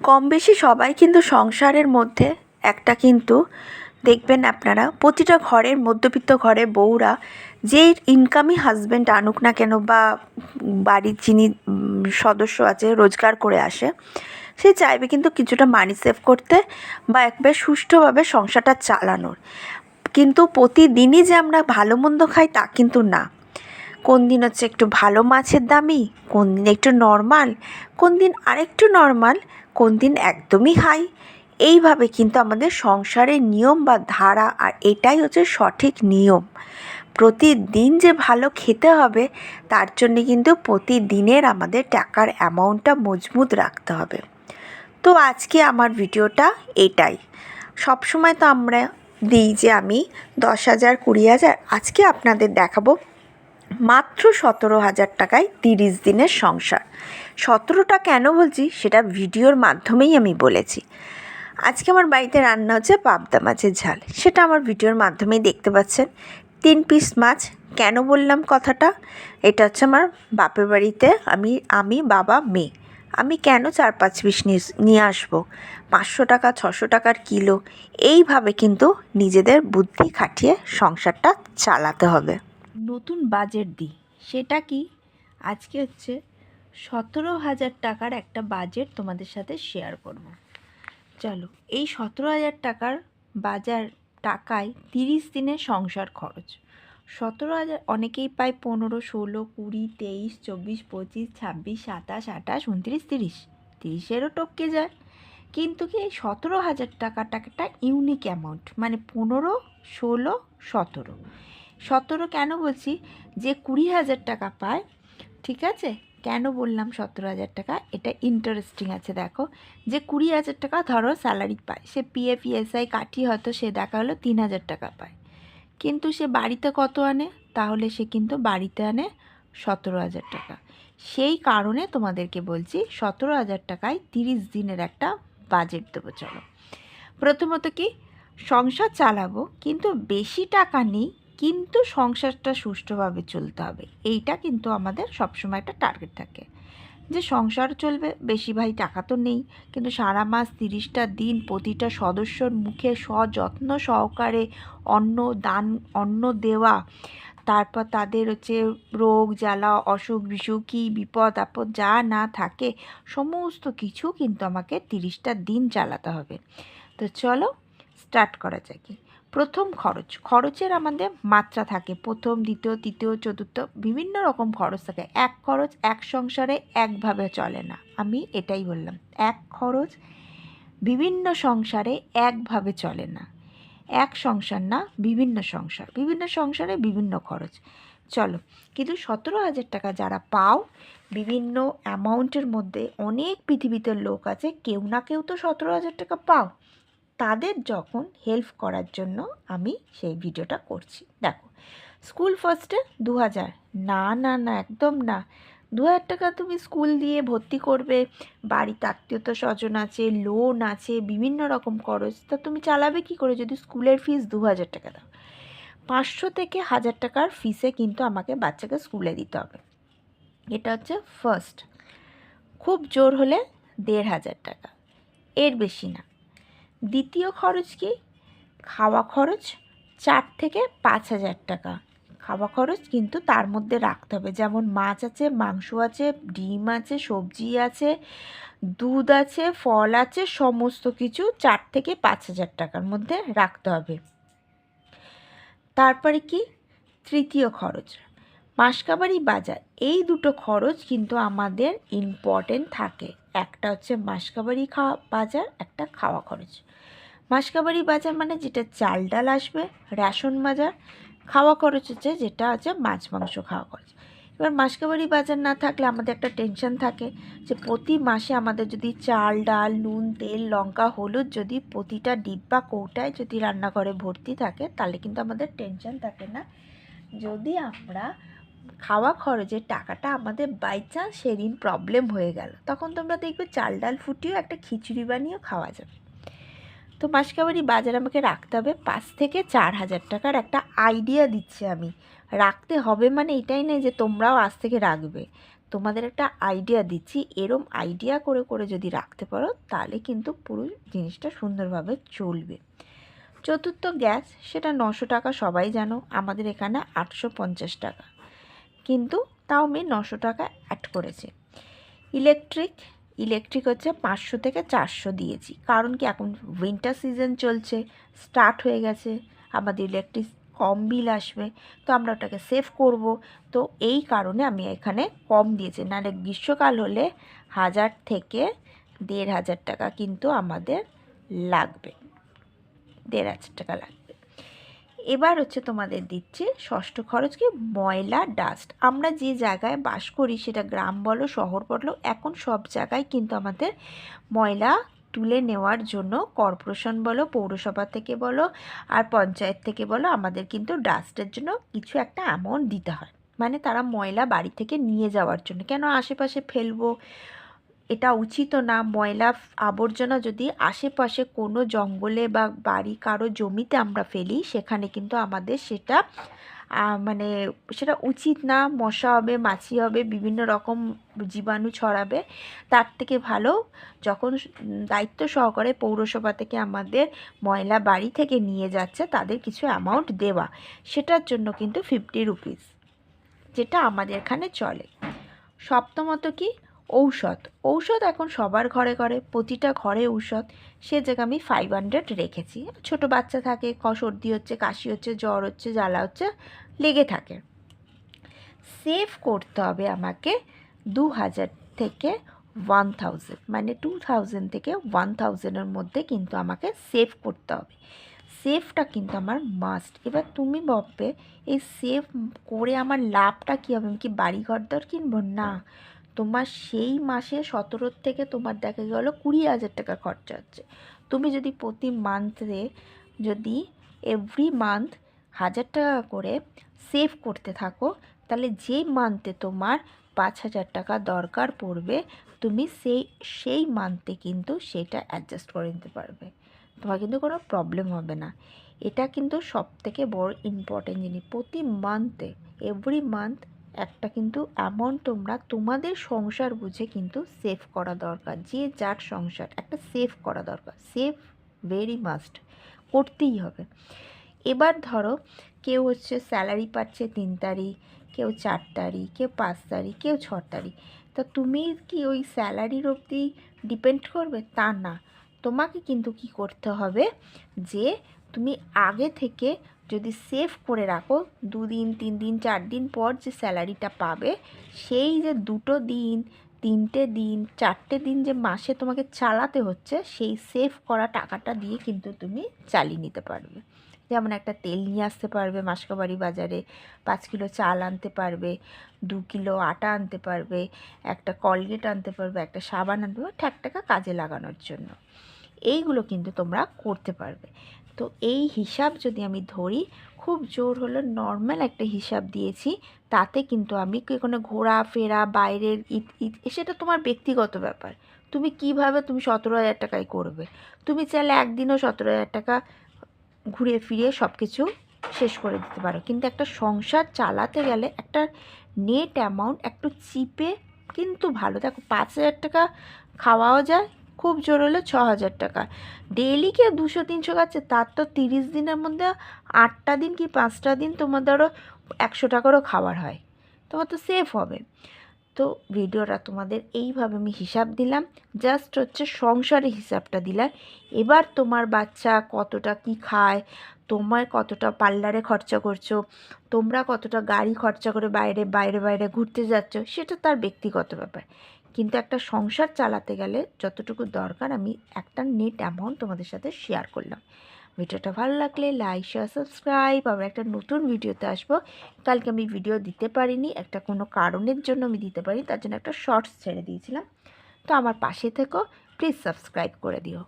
কম বেশি সবাই কিন্তু সংসারের মধ্যে একটা কিন্তু, দেখবেন আপনারা, প্রতিটা ঘরের মধ্যবিত্ত ঘরের বউরা যেই ইনকামই হাজব্যান্ড আনুক না কেন বা বাড়ির যিনি সদস্য আছে, রোজগার করে আসে, সে চাইবে কিন্তু কিছুটা মানি সেভ করতে বা একবার সুষ্ঠুভাবে সংসারটা চালানোর। কিন্তু প্রতিদিনই যে আমরা ভালো মন্দ খাই তা কিন্তু না। কোন দিন হচ্ছে একটু ভালো মাছের দামি, কোন দিন একটু নর্মাল কোন দিন আরেকটু নর্মাল কোন দিন একদমই হাই এইভাবে কিন্তু আমাদের সংসারের নিয়ম বা ধারা, আর এটাই হচ্ছে সঠিক নিয়ম। প্রতিদিন যে ভালো খেতে হবে, তার জন্যে কিন্তু প্রতিদিনের আমাদের টাকার অ্যামাউন্টটা মজবুত রাখতে হবে। তো আজকে আমার ভিডিওটা এটাই। সবসময় তো আমরা দিই যে আমি দশ হাজার, কুড়ি হাজার, আজকে আপনাদের দেখাবো মাত্র সতেরো হাজার টাকায় তিরিশ দিনের সংসার। সতেরোটা কেন বলছি? সেটা ভিডিওর মাধ্যমেই আমি বলেছি। আজকে আমার বাড়িতে রান্না হচ্ছে পাবদা মাছের ঝাল। সেটা আমার ভিডিওর মাধ্যমেই দেখতে পাচ্ছেন। তিন পিস মাছ, কেন বললাম কথাটা? এটা হচ্ছে আমার বাপের বাড়িতে আমি আমি, বাবা, মেয়ে। আমি কেন চার পাঁচ পিস নিয়ে আসব? পাঁচশো টাকা, ছশো টাকার কিলো? এইভাবে কিন্তু নিজেদের বুদ্ধি খাটিয়ে সংসারটা চালাতে হবে। নতুন বাজেট দিই। সেটা কি? আজকে হচ্ছে সতেরো হাজার টাকার একটা বাজেট তোমাদের সাথে শেয়ার করব। চলো, এই সতেরো হাজার টাকার বাজার টাকায় তিরিশ দিনের সংসার খরচ। সতেরো হাজার, অনেকেই পায় পনেরো, ষোলো, কুড়ি, তেইশ, চব্বিশ, পঁচিশ, ছাব্বিশ, সাতাশ, আঠাশ, উনত্রিশ, তিরিশ। তিরিশেরও টপকে যায়। কিন্তু কি এই সতেরো হাজার টাকাটা একটা ইউনিক অ্যামাউন্ট মানে পনেরো, ষোলো, সতেরো। সতেরো কেন বলছি? যে কুড়ি হাজার টাকা পায়, ঠিক আছে? কেন বললাম সতেরো হাজার টাকা? এটা ইন্টারেস্টিং আছে, দেখো। যে কুড়ি হাজার টাকা ধরো স্যালারি পায়। সে পিএফ ইএসআই কাটিয়ে হয়তো সে দেখা হলো তিন হাজার টাকা পায়। কিন্তু সে বাড়িতে কত আনে? তাহলে সে কিন্তু বাড়িতে আনে সতেরো হাজার টাকা। সেই কারণে তোমাদেরকে বলছি, সতেরো হাজার টাকায় তিরিশ দিনের একটা বাজেট দেবো, চলো। প্রথমত কি? সংসার চালাবো, কিন্তু বেশি টাকা নেই কিন্তু সংসারটা সুষ্ঠুভাবে চলতে হবে। এইটা কিন্তু আমাদের সবসময় একটা টার্গেট থাকে। যে সংসার চলবে বেশি ভাই টাকা তো নেই। কিন্তু সারা মাস তিরিশটা দিন প্রতিটা সদস্যর মুখে সযত্ন সহকারে অন্ন দান, অন্ন দেওয়া, তারপর তাদের হচ্ছে রোগ, জ্বালা, অসুখ, বিসুখ, কী বিপদ, আপদ যা না থাকে, সমস্ত কিছু কিন্তু আমাকে তিরিশটা দিন চালাতে হবে। তো চলো স্টার্ট করা যাক। প্রথম খরচ। খরচের আমাদের মাত্রা থাকে। প্রথম, দ্বিতীয়, তৃতীয়, চতুর্থ, বিভিন্ন রকম খরচ থাকে। এক খরচ এক সংসারে একভাবে চলে না। আমি এটাই বললাম। এক খরচ বিভিন্ন সংসারে একভাবে চলে না। এক সংসার না, বিভিন্ন সংসার। বিভিন্ন সংসারে বিভিন্ন খরচ। চলো, কিন্তু সতেরো হাজার টাকা যারা পাও, বিভিন্ন অ্যামাউন্টের মধ্যে অনেক পৃথিবীতে লোক আছে, কেউ না কেউ তো সতেরো হাজার টাকা পাও। তাদের যখন হেল্প করার জন্য আমি সেই ভিডিওটা করছি। দেখো স্কুল ফার্স্টে দু হাজার না না না, একদম না। দু হাজার টাকা তুমি স্কুল দিয়ে ভর্তি করবে। বাড়িতে আত্মীয়তা স্বজন আছে লোন আছে, বিভিন্ন রকম খরচ। তা তুমি চালাবে কি করে যদি স্কুলের ফিস দু হাজার টাকা দাও? পাঁচশো থেকে হাজার টাকার ফিসে কিন্তু আমাকে বাচ্চাকে স্কুলে দিতে হবে। এটা হচ্ছে ফার্স্ট খুব জোর হলে দেড় হাজার টাকা। এর বেশি না। দ্বিতীয় খরচ কি? খাওয়া খরচ চার থেকে পাঁচ হাজার টাকা। খাওয়া খরচ কিন্তু তার মধ্যে রাখতে হবে। যেমন মাছ আছে, মাংস আছে, ডিম আছে, সবজি আছে, দুধ আছে, ফল আছে, সমস্ত কিছু চার থেকে পাঁচ হাজার টাকার মধ্যে রাখতে হবে। তারপরে কি? তৃতীয় খরচ। মাসকাবাড়ি বাজার। এই দুটো খরচ কিন্তু আমাদের ইম্পর্টেন্ট থাকে। একটা হচ্ছে মাসকাবাড়ি খাওয়া বাজার, একটা খাওয়া খরচ। মাসকাবাড়ি বাজার মানে যেটা চাল ডাল আসবে, রেশন বাজার, খাওয়া খরচ হচ্ছে যেটা হচ্ছে মাছ, মাংস খাওয়া খরচ। এবার মাসকাবাড়ি বাজার না থাকলে আমাদের একটা টেনশন থাকে যে প্রতি মাসে আমাদের যদি চাল ডাল, নুন, তেল, লঙ্কা, হলুদ যদি প্রতিটা ডিব্বা কৌটায় যদি রান্নাঘরে ভর্তি থাকে, তাহলে কিন্তু আমাদের টেনশন থাকে না। যদি আমরা খাওয়া খরচের টাকাটা আমাদের বাই চান্স সেদিন প্রবলেম হয়ে গেল, তখন তোমরা দেখবে চাল ডাল ফুটিয়েও একটা খিচুড়ি বানিয়েও খাওয়া যাবে। তো মাসকাবাড়ি বাজার আমাকে রাখতে হবে পাঁচ থেকে চার হাজার টাকার একটা আইডিয়া দিচ্ছি আমি। রাখতে হবে মানে এটাই নেই যে তোমরাও আজ থেকে রাখবে। তোমাদের একটা আইডিয়া দিচ্ছি, এরম আইডিয়া করে করে যদি রাখতে পারো তাহলে কিন্তু পুরো জিনিসটা সুন্দরভাবে চলবে। চতুর্থ গ্যাস, সেটা নশো টাকা সবাই জানো, আমাদের এখানে আটশো পঞ্চাশ টাকা। কিন্তু তাও আমি নশো টাকা অ্যাড করেছি। ইলেকট্রিক ইলেকট্রিক হচ্ছে পাঁচশো থেকে চারশো দিয়েছি। কারণ কি এখন উইন্টার সিজন চলছে স্টার্ট হয়ে গেছে, আমাদের ইলেকট্রিক কম বিল আসবে, তো আমরা ওটাকে সেভ করব। তো এই কারণে আমি এখানে কম দিয়েছি। নাহলে গ্রীষ্মকাল হলে হাজার থেকে দেড় হাজার টাকা কিন্তু আমাদের লাগবে। দেড় হাজার টাকা লাগবে। এবার হচ্ছে তোমাদের দিচ্ছে ষষ্ঠ খরচ কি ময়লা ডাস্ট আমরা যে জায়গায় বাস করি সেটা গ্রাম বলো, শহর বলো, এখন সব জায়গায় কিন্তু আমাদের ময়লা তুলে নেওয়ার জন্য কর্পোরেশন বলো, পৌরসভা থেকে বলো আর পঞ্চায়েত থেকে বলো আমাদের কিন্তু ডাস্টের জন্য কিছু একটা অ্যামাউন্ট দিতে হয়। মানে তারা ময়লা বাড়ি থেকে নিয়ে যাওয়ার জন্য। কেন আশেপাশে ফেলব? এটা উচিত না। ময়লা আবর্জনা যদি আশেপাশে কোনো জঙ্গলে বা বাড়ি কারও জমিতে আমরা ফেলি, সেখানে কিন্তু আমাদের সেটা মানে সেটা উচিত না। মশা হবে, মাছি হবে, বিভিন্ন রকম জীবাণু ছড়াবে। তার থেকে ভালো যখন দায়িত্ব সহকারে পৌরসভা থেকে আমাদের ময়লা বাড়ি থেকে নিয়ে যাচ্ছে, তাদের কিছু অ্যামাউন্ট দেওয়া। সেটার জন্য কিন্তু ফিফটি রুপিস যেটা আমাদের এখানে চলে। সপ্তমত কি? ঔষধ। ঔষধ এখন সবার ঘরে ঘরে, প্রতিটা ঘরে ঔষধ। সে জায়গায় আমি ফাইভ হান্ড্রেড রেখেছি। ছোট বাচ্চা থাকে, ক, সর্দি হচ্ছে, কাশি হচ্ছে, জ্বর হচ্ছে, জ্বালা হচ্ছে, লেগে থাকে। সেভ করতে হবে আমাকে দু হাজার থেকে ওয়ান থাউজেন্ড মানে টু থাউজেন্ড থেকে ওয়ান থাউজেন্ডের মধ্যে কিন্তু আমাকে সেভ করতে হবে। সেফটা কিন্তু আমার মাস্ট এবার তুমি ভাববে, এই সেভ করে আমার লাভটা কী হবে? আমি কি বাড়ি ঘর দর কিনবো? না। তোমার সেই মাসে সতেরোর থেকে তোমার দেখা গেল কুড়ি হাজার টাকা খরচা হচ্ছে। তুমি যদি প্রতি মান্থে যদি এভরি মান্থ হাজার টাকা করে সেভ করতে থাকো, তাহলে যে মান্থে তোমার পাঁচ হাজার টাকা দরকার পড়বে, তুমি সেই সেই মান্থে কিন্তু সেটা অ্যাডজাস্ট করে নিতে পারবে। তোমার কিন্তু কোনো প্রবলেম হবে না। এটা কিন্তু সব থেকে বড় ইম্পর্টেন্ট জিনিস। প্রতি মান্থে এভরি মান্থ একটা কিন্তু অ্যামাউন্ট তোমরা তোমাদের সংসার বুঝে কিন্তু সেভ করা দরকার। যে যার সংসার, একটা সেভ করা দরকার। সেভ ভেরি মাস্ট করতেই হবে। এবার ধরো, কেউ হচ্ছে স্যালারি পাচ্ছে তিন তারিখ, কেউ চার তারিখ, কেউ পাঁচ তারিখ, কেউ ছ তারিখ। তা তুমি কি ওই স্যালারির অবধি ডিপেন্ড করবে? তা না। তোমাকে কিন্তু কি করতে হবে? যে তুমি আগে থেকে যদি সেভ করে রাখো, দুদিন তিন দিন চার দিন পর যে স্যালারিটা পাবে, সেই যে দুটো দিন, তিনটে দিন, চারটে দিন যে মাসে তোমাকে চালাতে হচ্ছে, সেই সেভ করা টাকাটা দিয়ে কিন্তু তুমি চালিয়ে নিতে পারবে। যেমন একটা তেল নিয়ে আসতে পারবে, মাসকাবাড়ি বাজারে পাঁচ কিলো চাল আনতে পারবে, দু কিলো আটা আনতে পারবে, একটা কলগেট আনতে পারবে, একটা সাবান আনতে পারবে ঠ্যাক কাজে লাগানোর জন্য। এইগুলো কিন্তু তোমরা করতে পারবে। তো এই হিসাব যদি আমি ধরি, খুব জোর হলো নর্মাল একটা হিসাব দিয়েছি। তাতে কিন্তু আমি কোনো ঘোরা ফেরা বাইরের সেটা তোমার ব্যক্তিগত ব্যাপার। তুমি কীভাবে তুমি সতেরো হাজার টাকায় করবে? তুমি চাইলে একদিনও সতেরো হাজার টাকা ঘুরে ফিরে সব কিছু শেষ করে দিতে পারো। কিন্তু একটা সংসার চালাতে গেলে একটা নেট অ্যামাউন্ট একটু চিপে কিন্তু ভালো। দেখো পাঁচ হাজার টাকা খাওয়াও যায় খুব জোর হলে ছ হাজার টাকা। ডেইলি কি দুশো, তিনশো খাচ্ছে? তার তো তিরিশ দিনের মধ্যে আটটা দিন কি পাঁচটা দিন তোমার ধরো একশো টাকারও খাবার হয়। তোমার তো সেফ হবে। তো ভিডিওটা তোমাদের এইভাবে আমি হিসাব দিলাম। জাস্ট হচ্ছে সংসারের হিসাবটা দিলাম। এবার তোমার বাচ্চা কতটা কি খায়? তোমার কতটা পার্লারে খরচা করছ? তোমরা কতটা গাড়ি খরচা করে বাইরে বাইরে বাইরে ঘুরতে যাচ্ছ? সেটা তার ব্যক্তিগত ব্যাপার। কিন্তু একটা সংসার চালাতে গেলে যতটুকু দরকার, আমি একটা নেট অ্যামাউন্ট তোমাদের সাথে শেয়ার করলাম। ভিডিওটা ভালো লাগলে লাইক শেয়ার সাবস্ক্রাইব আবার একটা নতুন ভিডিওতে আসব। কালকে আমি ভিডিও দিতে পারিনি, একটা কোনো কারণের জন্য আমি দিতে পারি তার জন্য একটা শর্টস ছেড়ে দিয়েছিলাম। তো আমার পাশে থেকেও প্লিজ সাবস্ক্রাইব করে দিও।